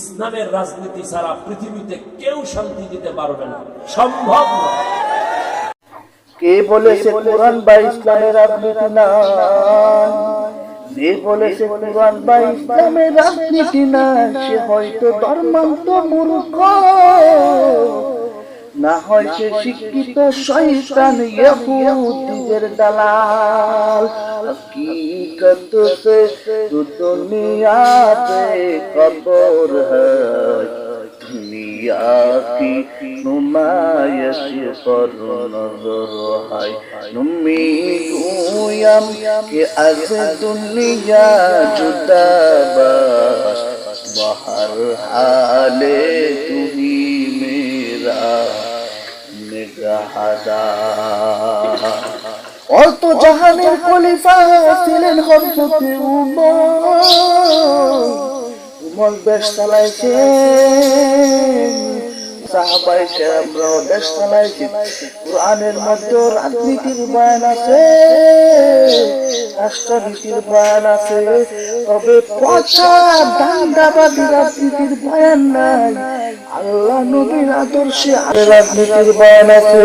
ইসলামের রাজনীতি ছাড়া পৃথিবীতে কেউ শান্তি দিতে পারবে না। সম্ভব না। কে বলেছে কোরআন বা ইসলামের রাজনীতি না? যে বলেছে কোরআন বা ইসলামের রাজনীতি না? সে হয়তো ধর্মান্ত মূর্খ। না হয় সে শিক্ষিত শয়তান ইহুদিদের দালাল। হকীকত সে তো দুনিয়া কবর হয়। দুনিয়া কি নুমায়শ দুনিয়া হালে তুমি অর্থ জাহানের খলিফা ছিলেন হজরতে উমর। উমর বেশ চালাইছে সাহাবাই কেরামরাও বেশ চালাইছে কোরআনের মধ্যে রাজনীতির বায়ন আছে। রাষ্ট্রনীতির বয়ান আছে। তবে পচা দান্দাবাদী রাজনীতির বয়ান নাই। আল্লাহ নবীর আদর্শে বয়ান আছে।